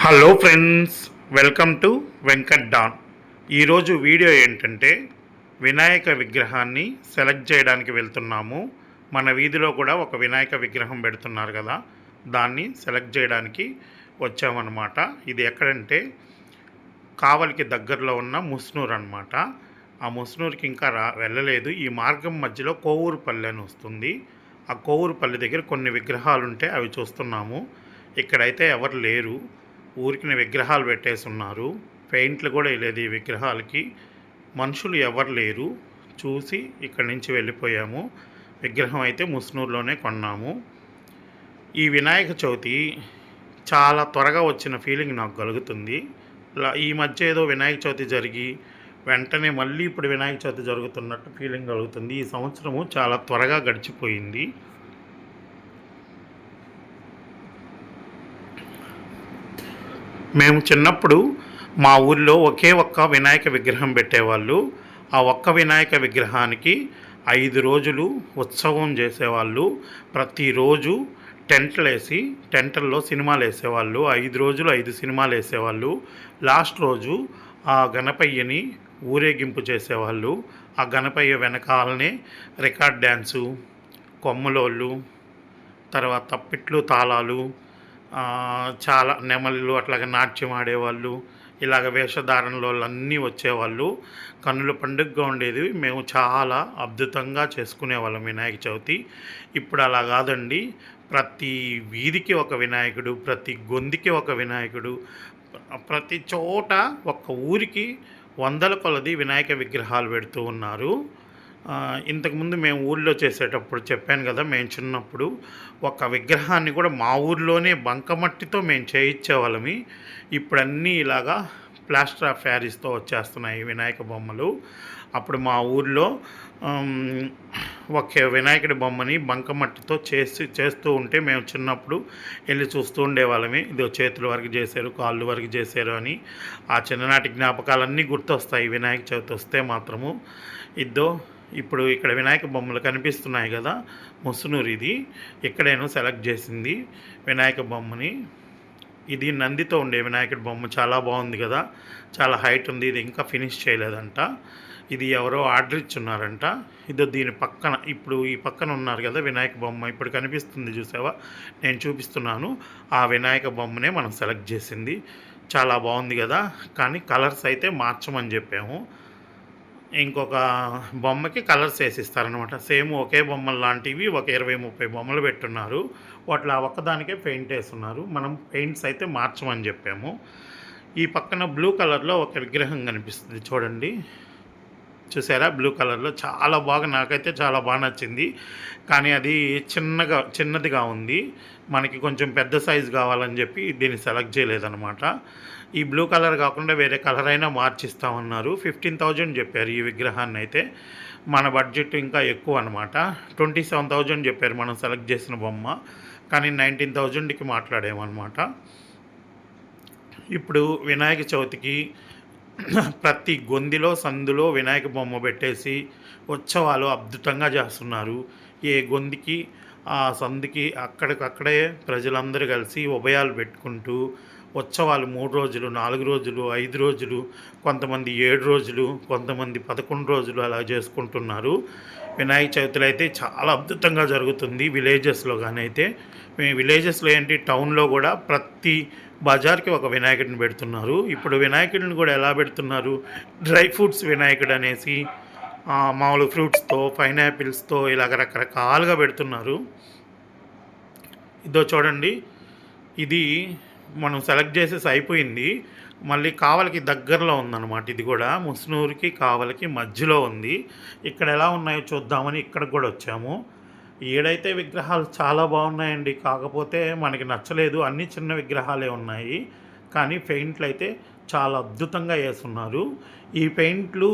Hello friends welcome to Venkat Don. ఈరోజు video ఏంటంటే వినాయక విగ్రహాన్ని సెలెక్ట్ చేయడానికి వెళ్తున్నాము. మన వీధిలో కూడా ఒక వినాయక విగ్రహం పెడుతున్నారు కదా దాన్ని సెలెక్ట్ చేయడానికి వచ్చామన్నమాట. ఇది ఎక్కడంటే కావలికి దగ్గరలో ఉన్న ముస్నూర్ అనమాట ఆ ముస్నూర్కి ఇంకా రా వెళ్ళలేదు. ఈ మార్గం మధ్యలో కోవూరుపల్లి అని వస్తుంది. ఆ కోవూరుపల్లి దగ్గర కొన్ని విగ్రహాలు ఉంటే అవి చూస్తున్నాము. ఇక్కడైతే ఎవరు లేరు. ఊరికి విగ్రహాలు పెట్టేసి ఉన్నారు పెయింట్లు కూడా లేదు ఈ విగ్రహాలకి. మనుషులు ఎవరు లేరు. చూసి ఇక్కడి నుంచి వెళ్ళిపోయాము. విగ్రహం అయితే ముస్నూరులోనే కొన్నాము. ఈ వినాయక చవితి చాలా త్వరగా వచ్చిన ఫీలింగ్ నాకు కలుగుతుంది. ఈ మధ్య ఏదో వినాయక చవితి జరిగి వెంటనే మళ్ళీ ఇప్పుడు వినాయక చవితి జరుగుతున్నట్టు ఫీలింగ్ కలుగుతుంది. ఈ సంవత్సరము చాలా త్వరగా గడిచిపోయింది. మేము చిన్నప్పుడు మా ఊర్లో ఒకే ఒక్క వినాయక విగ్రహం పెట్టేవాళ్ళు. ఆ ఒక్క వినాయక విగ్రహానికి ఐదు రోజులు ఉత్సవం చేసేవాళ్ళు. ప్రతిరోజు టెంట్లు వేసి టెంట్లలో సినిమాలు వేసేవాళ్ళు ఐదు రోజులు ఐదు సినిమాలు వేసేవాళ్ళు లాస్ట్ రోజు ఆ గణపయ్యని ఊరేగింపు చేసేవాళ్ళు. ఆ గణపయ్య వెనకాలనే రికార్డ్ డ్యాన్సు కొమ్మలోళ్ళు తర్వాత తప్పిట్లు తాళాలు చాలా నెమళ్ళు అట్లాగే నాట్యం ఆడేవాళ్ళు ఇలాగ వేషధారణలో అన్నీ వచ్చేవాళ్ళు. కన్నుల పండుగగా ఉండేది. మేము చాలా అద్భుతంగా చేసుకునేవాళ్ళం వినాయక చవితి. ఇప్పుడు అలా కాదండి. ప్రతి వీధికి ఒక వినాయకుడు ప్రతి గొంతుకి ఒక వినాయకుడు ప్రతి చోట ఒక్క ఊరికి వందల కొలది వినాయక విగ్రహాలు పెడుతూ ఉన్నారు. ఇంతకుముందు మేము ఊళ్ళో చేసేటప్పుడు చెప్పాను కదా మేము చిన్నప్పుడు ఒక విగ్రహాన్ని కూడా మా ఊర్లోనే బంకమట్టితో మేము చేయించేవాళ్ళమి. ఇప్పుడు అన్నీ ఇలాగా ప్లాస్టర్ ఆఫ్ ప్యారిస్తో వచ్చేస్తున్నాయి వినాయక బొమ్మలు. అప్పుడు మా ఊర్లో ఒక వినాయకుడి బొమ్మని బంకమట్టితో చేసి చేస్తూ ఉంటే మేము చిన్నప్పుడు వెళ్ళి చూస్తూ ఉండేవాళ్ళమి. ఇదో చేతుల వరకు చేశారు కాళ్ళు వరకు చేశారు అని. ఆ చిన్ననాటి జ్ఞాపకాలన్నీ గుర్తొస్తాయి వినాయక చవితి వస్తే మాత్రము. ఇద్దో ఇప్పుడు ఇక్కడ వినాయక బొమ్మలు కనిపిస్తున్నాయి కదా ముసునూరు ఇది ఇక్కడేనో సెలెక్ట్ చేసింది వినాయక బొమ్మని. ఇది నందితో ఉండే వినాయకుడి బొమ్మ చాలా బాగుంది కదా. చాలా హైట్ ఉంది ఇది ఇంకా ఫినిష్ చేయలేదంట. ఇది ఎవరో ఆర్డర్ ఇచ్చున్నారంట. ఇదో దీని పక్కన ఇప్పుడు ఈ పక్కన ఉన్నారు కదా వినాయక బొమ్మ ఇప్పుడు కనిపిస్తుంది చూసావా? నేను చూపిస్తున్నాను. ఆ వినాయక బొమ్మనే మనం సెలెక్ట్ చేసింది. చాలా బాగుంది కదా. కానీ కలర్స్ అయితే మార్చమని చెప్పాము. ఇంకొక బొమ్మకి కలర్స్ వేసిస్తారనమాట సేమ్ ఒకే బొమ్మలు లాంటివి ఒక ఇరవై ముప్పై బొమ్మలు పెట్టున్నారు. వాటిలో ఒక్కదానికే పెయింట్ వేస్తున్నారు. మనం పెయింట్స్ అయితే మార్చమని చెప్పాము. ఈ పక్కన బ్లూ కలర్లో ఒక విగ్రహం కనిపిస్తుంది చూడండి. చూసారా? బ్లూ కలర్లో చాలా బాగా నాకైతే చాలా బాగా నచ్చింది. కానీ అది చిన్నగా చిన్నదిగా ఉంది. మనకి కొంచెం పెద్ద సైజు కావాలని చెప్పి దీన్ని సెలెక్ట్ చేయలేదన్నమాట. ఈ బ్లూ కలర్ కాకుండా వేరే కలర్ అయినా మార్చిస్తామన్నారు. ఫిఫ్టీన్ థౌజండ్ చెప్పారు ఈ విగ్రహాన్ని అయితే. మన బడ్జెట్ ఇంకా ఎక్కువ అనమాట ట్వంటీ సెవెన్ థౌజండ్ చెప్పారు మనం సెలెక్ట్ చేసిన బొమ్మ. కానీ నైన్టీన్ థౌజండ్కి మాట్లాడామన్నమాట. ఇప్పుడు వినాయక చవితికి ప్రతి గొందిలో సందులో వినాయక బొమ్మ పెట్టేసి ఉత్సవాలు అద్భుతంగా చేస్తున్నారు. ఏ గొంతుకి ఆ సందుకి అక్కడికక్కడే ప్రజలందరూ కలిసి ఉభయాలు పెట్టుకుంటూ ఉత్సవాలు మూడు రోజులు నాలుగు రోజులు ఐదు రోజులు కొంతమంది ఏడు రోజులు కొంతమంది పదకొండు రోజులు అలా చేసుకుంటున్నారు. వినాయక చవితిలో అయితే చాలా అద్భుతంగా జరుగుతుంది. విలేజెస్లో కానీ అయితే విలేజెస్లో ఏంటి టౌన్లో కూడా ప్రతి బజార్కి ఒక వినాయకుడిని పెడుతున్నారు. ఇప్పుడు వినాయకుడిని కూడా ఎలా పెడుతున్నారు? డ్రై ఫ్రూట్స్ వినాయకుడు అనేసి మామూలు ఫ్రూట్స్తో పైనాపిల్స్తో ఇలాగ రకరకాలుగా పెడుతున్నారు. ఇదో చూడండి. ఇది మనం సెలెక్ట్ చేసేసి అయిపోయింది. మళ్ళీ కావలికి దగ్గరలో ఉందన్నమాట ఇది కూడా. ముస్నూరుకి కావలికి మధ్యలో ఉంది. ఇక్కడ ఎలా ఉన్నాయో చూద్దామని ఇక్కడికి కూడా వచ్చాము. ఏడైతే విగ్రహాలు చాలా బాగున్నాయండి కాకపోతే మనకి నచ్చలేదు. అన్ని చిన్న విగ్రహాలే ఉన్నాయి. కానీ పెయింట్లు అయితే చాలా అద్భుతంగా వేస్తున్నారు. ఈ పెయింట్లు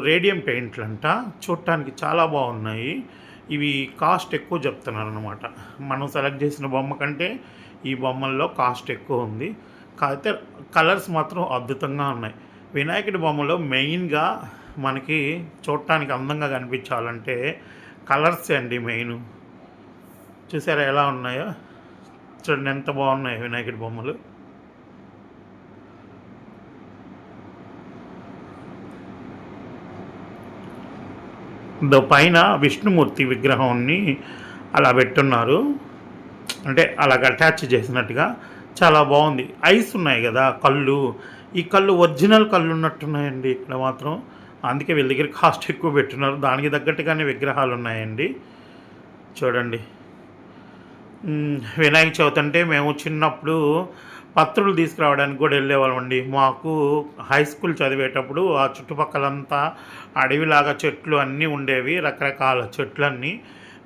రేడియం పెయింట్లు అంట చూడటానికి చాలా బాగున్నాయి. ఇవి కాస్ట్ ఎక్కువ చెప్తున్నారు అనమాట మనం సెలెక్ట్ చేసిన బొమ్మ కంటే ఈ బొమ్మల్లో కాస్ట్ ఎక్కువ ఉంది. కాకపోతే కలర్స్ మాత్రం అద్భుతంగా ఉన్నాయి. వినాయకుడి బొమ్మలో మెయిన్గా మనకి చూడటానికి అందంగా కనిపించాలంటే కలర్స్ అండి మెయిన్. చూసారా ఎలా ఉన్నాయో? చూడండి ఎంత బాగున్నాయి వినాయకుడి బొమ్మలు. పైన విష్ణుమూర్తి విగ్రహాన్ని అలా పెట్టున్నారు. అంటే అలాగ అటాచ్ చేసినట్టుగా చాలా బాగుంది. ఐస్ ఉన్నాయి కదా కళ్ళు. ఈ కళ్ళు ఒరిజినల్ కళ్ళు ఉన్నట్టున్నాయండి ఇక్కడ మాత్రం. అందుకే వీళ్ళ దగ్గర కాస్ట్ ఎక్కువ పెట్టున్నారు. దానికి తగ్గట్టుగానే విగ్రహాలు ఉన్నాయండి చూడండి వినాయక చవితి అంటే మేము చిన్నప్పుడు పత్రులు తీసుకురావడానికి కూడా వెళ్ళేవాళ్ళమండి. మాకు హై స్కూల్ చదివేటప్పుడు ఆ చుట్టుపక్కలంతా అడవిలాగా చెట్లు అన్నీ ఉండేవి రకరకాల చెట్లన్నీ.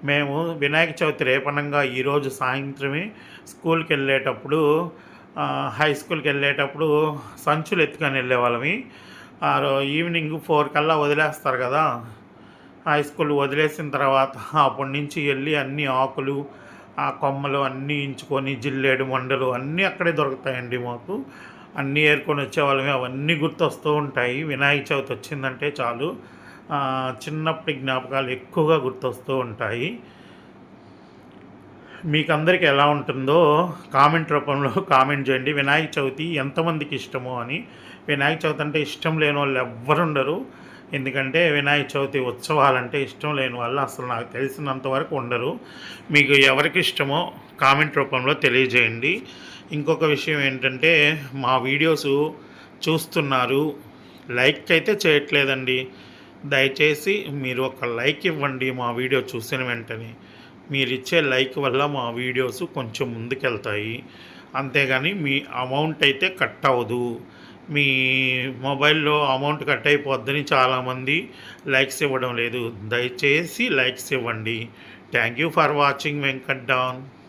మేము వినాయక చవితి రేపనంగా ఈరోజు సాయంత్రమే స్కూల్కి వెళ్ళేటప్పుడు హై స్కూల్కి వెళ్ళేటప్పుడు సంచులు ఎత్తుకొని వెళ్ళేవాళ్ళమి. ఈవినింగ్ ఫోర్ కల్లా వదిలేస్తారు కదా. హై స్కూల్ వదిలేసిన తర్వాత అప్పటి నుంచి వెళ్ళి అన్ని ఆకులు ఆ కొమ్మలు అన్నీ ఇంచుకొని జిల్లేడు మండలు అన్నీ అక్కడే దొరుకుతాయండి మాకు. అన్నీ ఏరుకొని వచ్చేవాళ్ళమే. అవన్నీ గుర్తొస్తూ ఉంటాయి. వినాయక చవితి వచ్చిందంటే చాలు. చిన్నప్పటి జ్ఞాపకాలు ఎక్కువగా గుర్తొస్తూ ఉంటాయి. మీకు అందరికీ ఎలా ఉంటుందో కామెంట్ రూపంలో కామెంట్ చేయండి. వినాయక చవితి ఎంతమందికి ఇష్టమో అని. వినాయక చవితి అంటే ఇష్టం లేని వాళ్ళు ఎవ్వరు ఉండరు ఎందుకంటే వినాయక చవితి ఉత్సవాలంటే ఇష్టం లేని వాళ్ళు అసలు నాకు తెలిసినంత వరకు ఉండరు. మీకు ఎవరికి ఇష్టమో కామెంట్ రూపంలో తెలియజేయండి. ఇంకొక విషయం ఏంటంటే మా వీడియోస్ చూస్తున్నారు. లైక్ అయితే చేయట్లేదండి. దయచేసి మీరు ఒక లైక్ ఇవ్వండి మా వీడియో చూసిన వెంటనే. మీరిచ్చే లైక్ వల్ల మా వీడియోస్ కొంచెం ముందుకెళ్తాయి. అంతేగాని మీ అమౌంట్ అయితే కట్ అవ్వదు. మీ మొబైల్లో అమౌంట్ కట్ అయిపోద్దని చాలామంది లైక్స్ ఇవ్వడం లేదు. దయచేసి లైక్స్ ఇవ్వండి. Thank you for watching Venkat Don.